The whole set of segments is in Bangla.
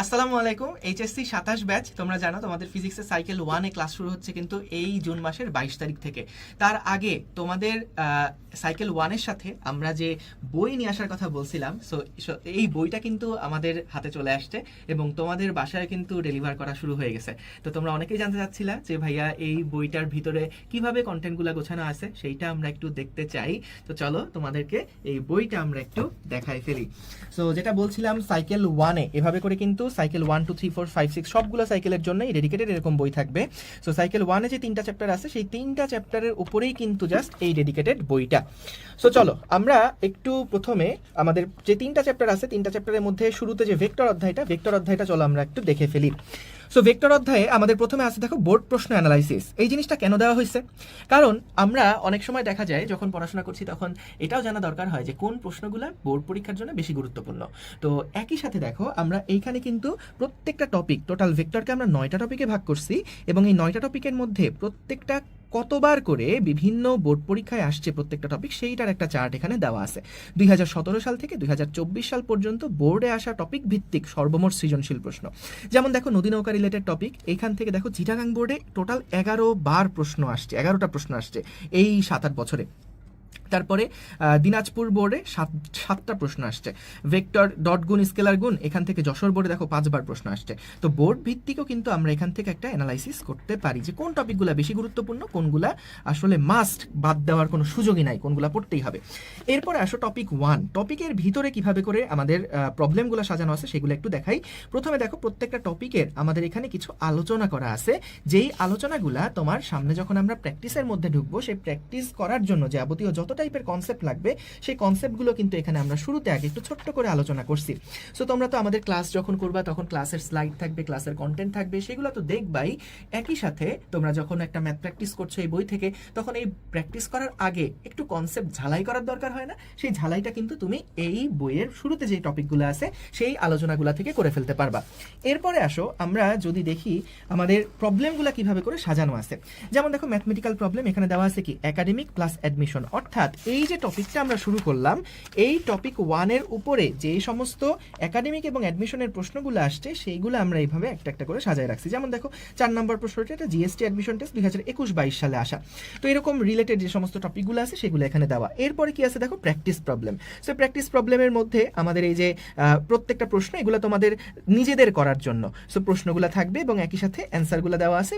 আসসালামু আলাইকুম এইচএসসি সাতাশ ব্যাচ তোমরা জানো তোমাদের ফিজিক্সের সাইকেল ওয়ানে ক্লাস শুরু হচ্ছে কিন্তু এই জুন মাসের বাইশ তারিখ থেকে। তার আগে তোমাদের সাইকেল ওয়ানের সাথে আমরা যে বই নিয়ে আসার কথা বলছিলাম সো এই বইটা কিন্তু আমাদের হাতে চলে আসছে এবং তোমাদের বাসায় কিন্তু ডেলিভার করা শুরু হয়ে গেছে। তো তোমরা অনেকেই জানতে চাচ্ছিলা যে ভাইয়া এই বইটার ভিতরে কীভাবে কন্টেন্টগুলো গোছানো আছে, সেইটা আমরা একটু দেখতে চাই। তো চলো তোমাদেরকে এই বইটা আমরা একটু দেখাই ফেলি। সো যেটা বলছিলাম সাইকেল ওয়ানে এভাবে করে কিন্তু cycle one two three four five six সবগুলো সাইকেলের জন্যই ডেডিকেটেড এরকম বই থাকবে। সো সাইকেল ওয়ানে যে তিনটা চ্যাপ্টার আছে, সেই তিনটা চ্যাপ্টারের উপরেই কিন্তু জাস্ট এই ডেডিকেটেড বইটা। সো চলো, আমরা একটু প্রথমে আমাদের যে তিনটা চ্যাপ্টার আছে, তিনটা চ্যাপ্টারের মধ্যে শুরুতে যে ভেক্টর অধ্যায়টা ভেক্টর অধ্যায়টা চলো আমরা একটু দেখে ফেলি। সো ভেক্টর অধ্যায়ে আমাদের প্রথমে আছে দেখো বোর্ড প্রশ্ন অ্যানালাইসিস এই জিনিসটা কেন দেওয়া হয়েছে? কারণ আমরা অনেক সময় দেখা যায়, যখন পড়াশোনা করছি, তখন এটাও জানা দরকার হয় যে কোন প্রশ্নগুলো বোর্ড পরীক্ষার জন্য বেশি গুরুত্বপূর্ণ। তো, একই সাথে দেখো, আমরা এইখানে কিন্তু প্রত্যেকটা টপিক টোটাল ভেক্টরকে আমরা নয়টা টপিকে ভাগ করছি এবং এই নয়টা টপিকের মধ্যে প্রত্যেকটা কতবার করে বিভিন্ন বোর্ড পরীক্ষায় আসছে প্রত্যেকটা টপিক সেইটার একটা চার্ট এখানে দেওয়া আছে। দুই হাজার সতেরো সাল থেকে দুই হাজার চব্বিশ সাল পর্যন্ত বোর্ডে আসা টপিক ভিত্তিক সর্বমোট সৃজনশীল প্রশ্ন। যেমন দেখো, নদী নৌকা রিলেটেড টপিক এখান থেকে দেখো, চিটাগাং বোর্ডে টোটাল এগারো বার প্রশ্ন আসছে, এগারোটা প্রশ্ন আসছে এই সাত আট বছরে। তারপরে দিনাজপুর বোর্ডে সাত, সাতটা প্রশ্ন আসছে। ভেক্টর ডট গুণ স্কেলার গুণ, এখান থেকে যশোর বোর্ডে দেখো পাঁচবার প্রশ্ন আসছে। তো বোর্ড ভিত্তিকও কিন্তু আমরা এখান থেকে একটা অ্যানালাইসিস করতে পারি যে কোন টপিকগুলো বেশি গুরুত্বপূর্ণ, কোনগুলা আসলে মাস্ট বাদ দেওয়ার কোনো সুযোগই নাই, কোনগুলা পড়তেই হবে। এরপরে আসো টপিক ওয়ান টপিকের ভিতরে কীভাবে করে আমাদের প্রবলেমগুলো সাজানো আছে সেগুলো একটু দেখাই। প্রথমে দেখো প্রত্যেকটা টপিকের আমাদের এখানে কিছু আলোচনা করা আছে। যেই আলোচনাগুলা তোমার সামনে যখন আমরা প্র্যাকটিসের মধ্যে ঢুকবো, সেই প্র্যাকটিস করার জন্য যাবতীয় যত টাইপের কনসেপ্ট লাগবে, সেই কনসেপ্টগুলো কিন্তু এখানে আমরা শুরুতে আগে একটু ছোট্ট করে আলোচনা করছি। সো তোমরা তো আমাদের ক্লাস যখন করবা, তখন ক্লাসের স্লাইড থাকবে ক্লাসের কন্টেন্ট থাকবে, সেগুলো তো দেখবাই। একই সাথে তোমরা যখন একটা ম্যাথ প্র্যাকটিস করছ এই বই থেকে, তখন এই প্র্যাকটিস করার আগে একটু কনসেপ্ট ঝালাই করার দরকার হয় না? সেই ঝালাইটা কিন্তু তুমি এই বইয়ের শুরুতে যে টপিকগুলো আছে, সেই আলোচনাগুলো থেকে করে ফেলতে পারবা। এরপরে আসো, আমরা যদি দেখি আমাদের প্রবলেমগুলো কীভাবে করে সাজানো আছে। যেমন দেখো ম্যাথমেটিক্যাল প্রবলেম এখানে দেওয়া আছে কি একাডেমিক প্লাস অ্যাডমিশন অর্থাৎ এই যে টপিকটা আমরা শুরু করলাম, এই টপিক ওয়ানের উপরে যে সমস্ত একাডেমিক এবং অ্যাডমিশনের প্রশ্নগুলো আসছে, সেইগুলো আমরা এইভাবে একটা একটা করে সাজায় রাখছি। যেমন দেখো, চার নম্বর প্রশ্নটা এটা জিএসটি অ্যাডমিশন টেস্ট দুই হাজার একুশ বাইশ সালে আসা। তো এরকম রিলেটেড যে সমস্ত টপিকগুলো আছে, সেগুলো এখানে দেওয়া। এরপরে কি আছে দেখো প্র্যাকটিস প্রবলেম সো প্র্যাকটিস প্রবলেমের মধ্যে আমাদের এই যে প্রত্যেকটা প্রশ্ন এগুলো তোমাদের নিজেদের করার জন্য। সো প্রশ্নগুলো থাকবে এবং একই সাথে অ্যান্সারগুলো দেওয়া আছে।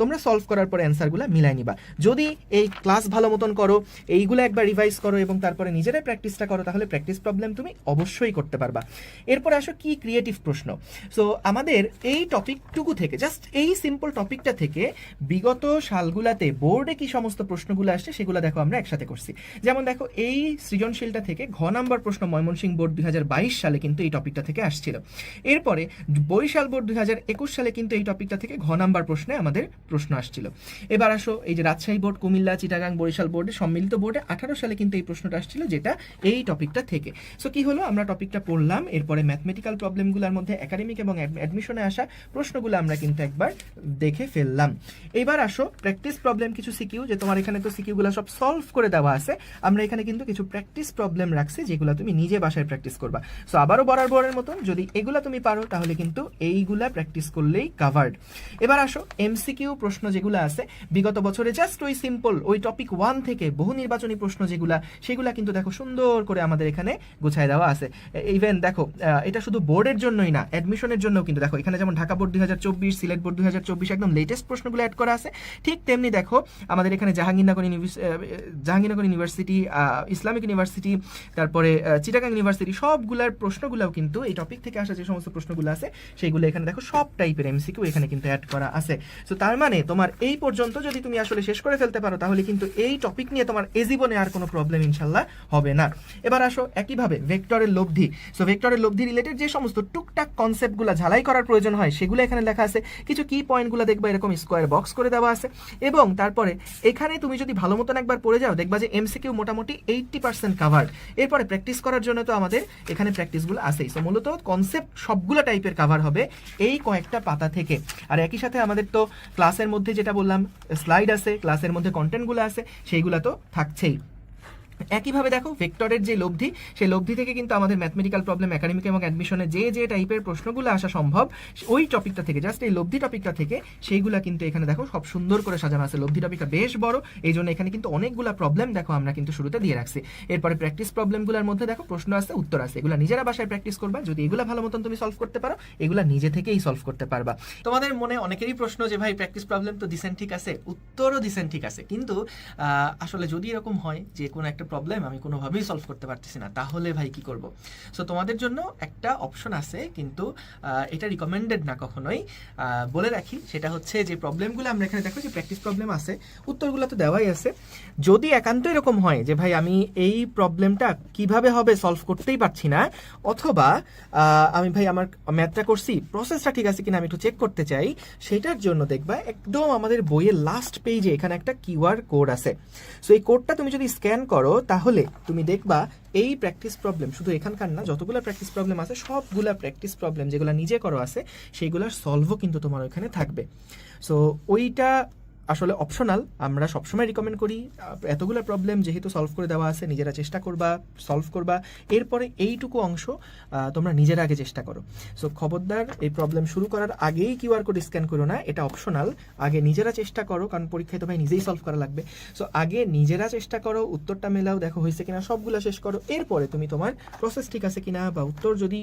তোমরা সলভ করার পরে অ্যান্সারগুলো মিলাই নিবা। যদি এই ক্লাস ভালো মতন করো, এইগুলো একবার রিভাইজ করো এবং তারপরে নিজেরাই প্র্যাকটিসটা করো, তাহলে প্র্যাকটিস প্রবলেম তুমি অবশ্যই করতে পারবা। এরপর আসো কি ক্রিয়েটিভ প্রশ্ন। সো আমাদের এই টপিকটুকু থেকে জাস্ট এই সিম্পল টপিকটা থেকে বিগত সালগুলাতে বোর্ডে কি সমস্ত প্রশ্নগুলো আসছে সেগুলো দেখো আমরা একসাথে করছি। যেমন দেখো, এই সৃজনশীলটা থেকে ঘ নাম্বার প্রশ্ন ময়মনসিংহ বোর্ড দুই হাজার বাইশ সালে কিন্তু এই টপিকটা থেকে আসছিল। এরপরে বরিশাল বোর্ড দুই হাজার একুশ সালে কিন্তু এই টপিকটা থেকে ঘ নাম্বার প্রশ্নে আমাদের প্রশ্ন আসছিল। এবার আসো, এই যে রাজশাহী বোর্ড কুমিল্লা, চিটাগাং, বরিশাল বোর্ডে সম্মিলিত বোর্ডে সালে কিন্তু এই প্রশ্নটা আসছিল যেটা এই টপিকটা থেকে। সো কি হলো? আমরা টপিকটা পড়লাম, এরপরে ম্যাথমেটিক্যাল প্রবলেমগুলোর মধ্যে একাডেমিক এবং অ্যাডমিশনে আসা প্রশ্নগুলো আমরা কিন্তু একবার দেখে ফেললাম। এবার আসো প্র্যাকটিস প্রবলেম কিছু সিকিউ যে তোমার এখানে তো সিকিউগুলো সব সলভ করে দেওয়া আছে। আমরা এখানে কিন্তু কিছু প্র্যাকটিস প্রবলেম রাখছি, যেগুলো তুমি নিজে বাসায় প্র্যাকটিস করবা। সো আবারও বরাবরের মতন, যদি এগুলা তুমি পারো, তাহলে কিন্তু এইগুলা প্র্যাকটিস করলেই কাভার্ড এবার আসো এমসিকিউ প্রশ্ন যেগুলো আছে, বিগত বছরে জাস্ট ওই সিম্পল ওই টপিক ওয়ান থেকে বহু নির্বাচনী প্রশ্ন যেগুলা, সেগুলা কিন্তু দেখো সুন্দর করে আমাদের এখানে গোছায় দেওয়া আছে। ইভেন দেখো এটা শুধু বোর্ডের জন্যই না অ্যাডমিশনের জন্যও কিন্তু দেখো, এখানে যেমন ঢাকা বোর্ড দুই হাজার চব্বিশ, সিলেট বোর্ড দুই হাজার চব্বিশ, একদম লেটেস্ট প্রশ্নগুলো অ্যাড করা আছে। ঠিক তেমনি দেখো, আমাদের এখানে Jahangirnagar university Jahangirnagar university Islamic university, তারপরে চিটাগাং ইউনিভার্সিটি, সবগুলার প্রশ্নগুলোও কিন্তু এই টপিক থেকে আসা যে সমস্ত প্রশ্নগুলো আছে, সেগুলো এখানে দেখো সব টাইপের এমসিকিউ এখানে কিন্তু অ্যাড করা আছে। তো তার মানে তোমার এই পর্যন্ত যদি তুমি আসলে শেষ করে ফেলতে পারো, তাহলে কিন্তু এই টপিক নিয়ে তোমার এ জীবনে আর কোনো প্রবলেম ইনশাল্লাহ হবে না। এবার আসো, একইভাবে ভেক্টরের লব্ধি। সো ভেক্টরের লব্ধি রিলেটেড যে সমস্ত টুকটাক কনসেপ্টগুলো ঝালাই করার প্রয়োজন হয়, সেগুলো এখানে লেখা আছে। কিছু কি পয়েন্টগুলো দেখবা এরকম স্কোয়ার বক্স করে দেওয়া আছে। এবং তারপরে এখানে তুমি যদি ভালো মতন একবার পড়ে যাও, দেখবা যে এমসিকিউ মোটামুটি এইটটি পার্সেন্ট কাভার্ড এরপরে প্র্যাকটিস করার জন্য তো আমাদের এখানে প্র্যাকটিসগুলো আছেই। সো মূলত কনসেপ্ট সবগুলো টাইপের কাভার হবে এই কয়েকটা পাতা থেকে। আর একই সাথে আমাদের তো ক্লাসের মধ্যে যেটা বললাম স্লাইড আছে ক্লাসের মধ্যে কন্টেন্টগুলো আছে, সেইগুলো তো থাকছেই। একইভাবে দেখো, ভেক্টরের যে লব্ধি, সেই লব্ধি থেকে কিন্তু আমাদের ম্যাথমেটিক্যাল প্রবলেম একাডেমিক এবং অ্যাডমিশনে যে যে টাইপের প্রশ্নগুলো আসা সম্ভব, ওই টপিকটা থেকে জাস্ট এই লব্ধি টপিকটা থেকে, সেইগুলা কিন্তু এখানে দেখো, সব সুন্দর করে সাজানো আছে। লব্ধি টপিকটা বেশ বড়, এই জন্য এখানে কিন্তু অনেকগুলা প্রবলেম দেখো আমরা কিন্তু শুরুতে দিয়ে রাখছি। এরপরে প্র্যাকটিস প্রবলেমগুলোর মধ্যে দেখো, প্রশ্ন আছে উত্তর আছে এগুলা নিজেরা বাসায় প্র্যাকটিস করবা, যদি এগুলা ভালো মতন তুমি সলভ করতে পারো, এগুলা নিজে থেকেই সলভ করতে পারবা। তোমাদের মনে অনেকেরই প্রশ্ন যে, ভাই প্র্যাকটিস প্রবলেম তো দিছেন ঠিক আছে? উত্তরও দিছেন ঠিক আছে। কিন্তু আসলে যদি এরকম হয় যে, কোনো একটা প্রবলেম আমি কোনোভাবেই সলভ করতে পারতেছি না। তাহলে ভাই কি করব? সো তোমাদের জন্য একটা অপশন আছে, কিন্তু এটা রিকমেন্ডেড না কখনোই। বলে রাখি, সেটা হচ্ছে যে প্রবলেমগুলো আমরা এখানে দেখো যে প্র্যাকটিস প্রবলেম আছে, উত্তরগুলো তো দেওয়াই আছে। যদি একান্ত এরকম হয় যে ভাই আমি এই প্রবলেমটা কীভাবে হবে সলভ করতেই পারছি না, অথবা আমি ভাই আমার ম্যাথটা করছি প্রসেসটা ঠিক আছে কিনা আমি একটু চেক করতে চাই, সেটার জন্য দেখবা একদম আমাদের বইয়ের লাস্ট পেজে এখানে একটা কিউআর কোড আছে। সো এই কোডটা তুমি যদি স্ক্যান করো তাহলে তুমি দেখবা এই প্র্যাকটিস প্রবলেম শুধু এখানকার না, যতগুলো প্র্যাকটিস প্রবলেম আছে, সবগুলা প্র্যাকটিস প্রবলেম যেগুলো নিজে করো আছে সেইগুলোর সলভও কিন্তু তোমার ওইখানে থাকবে। সো ওইটা আসলে অপশনাল আমরা সবসময় রিকমেন্ড করি এতগুলো প্রবলেম যেহেতু সলভ করে দেওয়া আছে, নিজেরা চেষ্টা করবা সলভ করবা, এরপরে এইটুকু অংশ তোমরা নিজেরা আগে চেষ্টা করো। সো খবরদার, এই প্রবলেম শুরু করার আগেই কিউআর কোড স্ক্যান করো না, এটা অপশনাল আগে নিজেরা চেষ্টা করো, কারণ পরীক্ষায় তো ভাই নিজেই সলভ করা লাগবে। সো আগে নিজেরা চেষ্টা করো, উত্তরটা মেলাও, দেখো হয়েছে কিনা, সবগুলো শেষ করো, এরপরে তুমি তোমার প্রসেস ঠিক আছে কিনা, বা উত্তর যদি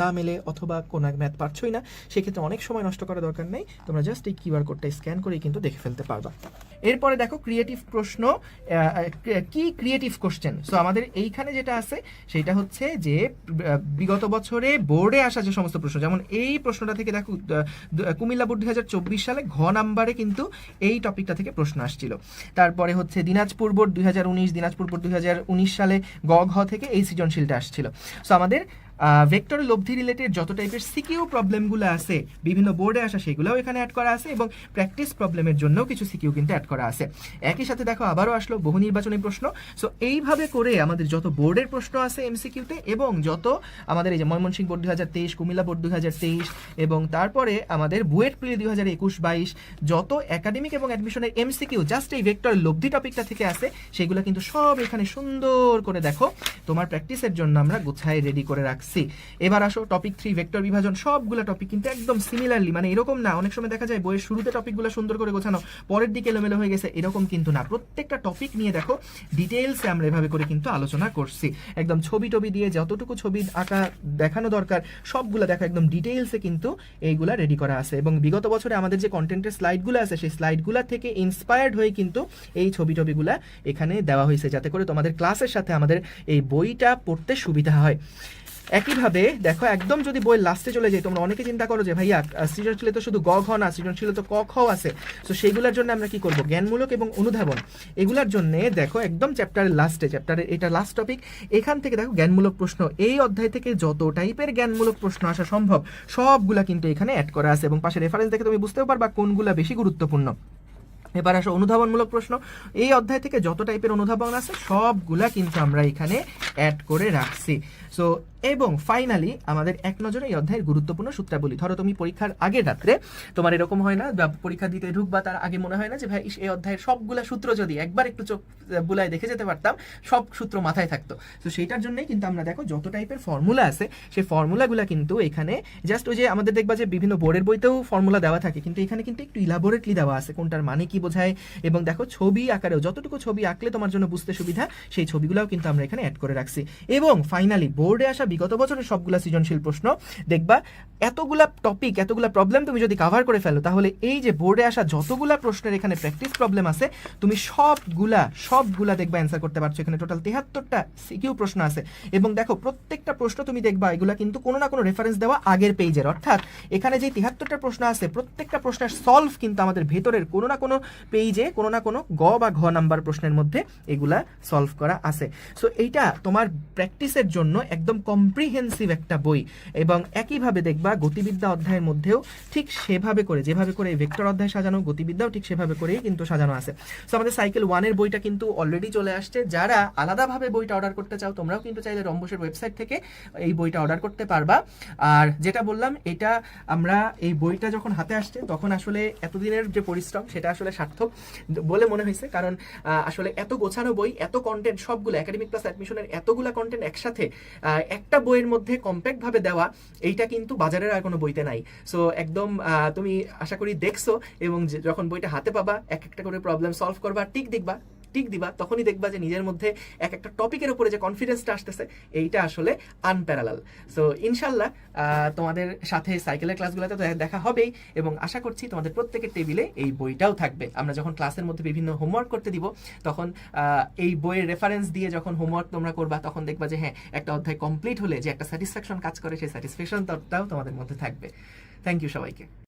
না মেলে, অথবা কোনো এক ম্যাথ পারছোই না, সেক্ষেত্রে অনেক সময় নষ্ট করার দরকার নেই, তোমরা জাস্ট এই কিউআর কোডটা স্ক্যান করে কিন্তু দেখে ফেলতে পারবা। এরপরে দেখো ক্রিয়েটিভ প্রশ্ন কি ক্রিয়েটিভ কোশ্চেন সো আমাদের এইখানে যেটা আছে, সেটা হচ্ছে যে বিগত বছরে বোর্ডে আসা যে সমস্ত প্রশ্ন, যেমন এই প্রশ্নটা থেকে দেখো কুমিল্লা বোর্ড দুই হাজার চব্বিশ সালে ঘ নাম্বারে কিন্তু এই টপিকটা থেকে প্রশ্ন আসছিল। তারপরে হচ্ছে দিনাজপুর বোর্ড দুই হাজার উনিশ, দিনাজপুর বোর্ড দুই হাজার উনিশ সালে গ ঘ থেকে এই সৃজনশীলটা আসছিল। সো আমাদের ভেক্টর লব্ধি রিলেটেড যত টাইপের সিকিউ প্রবলেমগুলো আছে, বিভিন্ন বোর্ডে আসা সেগুলোও এখানে অ্যাড করা আছে এবং প্র্যাকটিস প্রবলেমের জন্যও কিছু সিকিউ কিন্তু অ্যাড করা আছে। একই সাথে দেখো আবারও আসলো বহু নির্বাচনী প্রশ্ন। সো এইভাবে করে আমাদের যত বোর্ডের প্রশ্ন আছে এমসিকিউতে এবং যত আমাদের এই যে ময়মনসিংহ বোর্ড দুই হাজার তেইশ, কুমিল্লা বোর্ড দুই হাজার তেইশ এবং তারপরে আমাদের বুয়েট প্লে দুই হাজার একুশ, বাইশ, যত একাডেমিক এবং অ্যাডমিশনের এমসিকিউ জাস্ট এই ভেক্টর লব্ধি টপিকটা থেকে আছে সেগুলো কিন্তু সব এখানে সুন্দর করে দেখো। তোমার প্র্যাকটিসের জন্য আমরা গুছায় রেডি করে রাখছি এবার আসো টপিক থ্রি ভেক্টর বিভাজন, সবগুলো টপিক কিন্তু একদম সিমিলারলি মানে এরকম না, অনেক সময় দেখা যায় বইয়ের শুরুতে টপিকগুলো সুন্দর করে গোছানো, পরের দিকে এলোমেলো হয়ে গেছে, এরকম কিন্তু না। প্রত্যেকটা টপিক নিয়ে দেখো ডিটেলসে আমরা এভাবে করে কিন্তু আলোচনা করছি। একদম ছবি টবি দিয়ে যতটুকু ছবি আঁকা দেখানো দরকার, সবগুলো দেখো একদম ডিটেলসে কিন্তু এইগুলা রেডি করা আছে। এবং বিগত বছরে আমাদের যে কন্টেন্টের স্লাইডগুলো আছে, সেই স্লাইডগুলো থেকে ইন্সপায়ার্ড হয়ে কিন্তু এই ছবি টবিগুলা এখানে দেওয়া হয়েছে, যাতে করে তোমাদের ক্লাসের সাথে আমাদের এই বইটা পড়তে সুবিধা হয়। একইভাবে দেখো, একদম যদি বইয়ের লাস্টে চলে যাই, তোমরা অনেকে চিন্তা করো যে, ভাইয়া সৃজনশীলে তো শুধু গ, ঘ না, সৃজনশীলে তো ক, খ আছে। তো সেইগুলোর জন্য আমরা কি করব? জ্ঞানমূলক এবং অনুধাবন। এগুলার জন্য দেখো, একদম চ্যাপ্টারের লাস্টে চ্যাপ্টারের এটা লাস্ট টপিক এখান থেকে দেখো, জ্ঞানমূলক প্রশ্ন। এই অধ্যায় থেকে যত টাইপের জ্ঞানমূলক প্রশ্ন আসা সম্ভব, সবগুলা কিন্তু এখানে অ্যাড করা আছে। এবং পাশে রেফারেন্স দেখে তুমি বুঝতেও পারবা কোনগুলা বেশি গুরুত্বপূর্ণ। এবার আসো, অনুধাবনমূলক প্রশ্ন। এই অধ্যায় থেকে যত টাইপের অনুধাবন আছে, সবগুলা কিন্তু আমরা এখানে অ্যাড করে রাখছি। সো এবং ফাইনালি আমাদের এক নজরে এই অধ্যায়ের গুরুত্বপূর্ণ সূত্রাবলী ধরো, তুমি পরীক্ষার আগের রাত্রে তোমার এরকম হয় না, বা পরীক্ষা দিতে ঢুকবা, তার আগে মনে হয় না যে, ভাই এই অধ্যায়ের সবগুলা সূত্র যদি একবার একটু চোখ বুলায় দেখে যেতে পারতাম, সব সূত্র মাথায় থাকতো। তো সেইটার জন্যই কিন্তু আমরা দেখো, যত টাইপের ফর্মুলা আছে, সেই ফর্মুলাগুলো কিন্তু এখানে জাস্ট ওই যে আমাদের দেখবা যে, বিভিন্ন বোর্ডের বইতেও ফর্মুলা দেওয়া থাকে, কিন্তু এখানে কিন্তু একটু ইলাবোরেটলি দেওয়া আছে, কোনটার মানে কি বোঝায়, এবং দেখো, ছবি আকারেও, যতটুকু ছবি আঁকলে তোমার জন্য বুঝতে সুবিধা, সেই ছবিগুলোও কিন্তু আমরা এখানে অ্যাড করে রাখছি। এবং ফাইনালি বোর্ডে আসা বিগত বছরের সবগুলা সৃজনশীল প্রশ্ন, দেখবা এতগুলা টপিক এতগুলা প্রবলেম তুমি যদি কাভার করে ফেলো, তাহলে এই যে বোর্ডে আসা যতগুলা প্রশ্নের এখানে প্র্যাকটিস প্রবলেম আছে, তুমি সবগুলা সবগুলা দেখবা অ্যান্সার করতে পারছ। এখানে টোটাল তেহাত্তরটা সিকিউ প্রশ্ন আছে। এবং দেখো, প্রত্যেকটা প্রশ্ন তুমি দেখবা, এগুলা কিন্তু কোনো না কোনো রেফারেন্স দেওয়া আগের পেজের অর্থাৎ এখানে যে তিহাত্তরটা প্রশ্ন আছে, প্রত্যেকটা প্রশ্নের সলভ কিন্তু আমাদের ভেতরের কোনো না কোনো পেজে কোনো না কোনো গ বা ঘ নাম্বার প্রশ্নের মধ্যে এগুলা সলভ করা আছে। সো এইটা তোমার প্র্যাকটিসের জন্য একদম কম্প্রিহেন্সিভ একটা বই। এবং একইভাবে দেখবা গতিবিদ্যা অধ্যায়ের মধ্যেও ঠিক সেভাবে করে, যেভাবে করে ভেক্টর অধ্যায় সাজানো, গতিবিদ্যাও ঠিক সেভাবে করেই কিন্তু সাজানো আছে। সো আমাদের সাইকেল ওয়ানের বইটা কিন্তু অলরেডি চলে আসছে। যারা আলাদাভাবে বইটা অর্ডার করতে চাও, তোমরাও কিন্তু চাইলে রম্বসের ওয়েবসাইট থেকে এই বইটা অর্ডার করতে পারবা। আর যেটা বললাম, এটা আমরা এই বইটা যখন হাতে আসছে, তখন আসলে এতদিনের যে পরিশ্রম, সেটা আসলে সার্থক বলে মনে হয়েছে। কারণ আসলে এত গোছানো বই, এত কন্টেন্ট সবগুলো একাডেমিক প্লাস অ্যাডমিশনের এতগুলা কন্টেন্ট একসাথে একটা বইয়ের মধ্যে কম্প্যাক্টভাবে দেওয়া, এইটা কিন্তু বাজারের আর কোনো বইতে নাই। সো একদম তুমি আশা করি দেখছ এবং যখন বইটা হাতে পাবা, এক একটা করে প্রবলেম সলভ করবা ঠিক দেখবা। টিক দিবা, তখনই দেখবা যে নিজের মধ্যে এক একটা টপিকের উপরে যে কনফিডেন্সটা আসতেছে, এইটা আসলে আনপ্যারালাল সো ইনশাল্লাহ তোমাদের সাথে সাইকেলের ক্লাসগুলোতে তো দেখা হবেই এবং আশা করছি তোমাদের প্রত্যেকের টেবিলে এই বইটাও থাকবে। আমরা যখন ক্লাসের মধ্যে বিভিন্ন হোমওয়ার্ক করতে দিব, তখন এই বইয়ের রেফারেন্স দিয়ে যখন হোমওয়ার্ক তোমরা করবা, তখন দেখবা যে হ্যাঁ একটা অধ্যায় কমপ্লিট হলে যে একটা স্যাটিসফ্যাকশন কাজ করে, সেই স্যাটিসফ্যাকশনটাও তোমাদের মধ্যে থাকবে। থ্যাংক ইউ সবাইকে।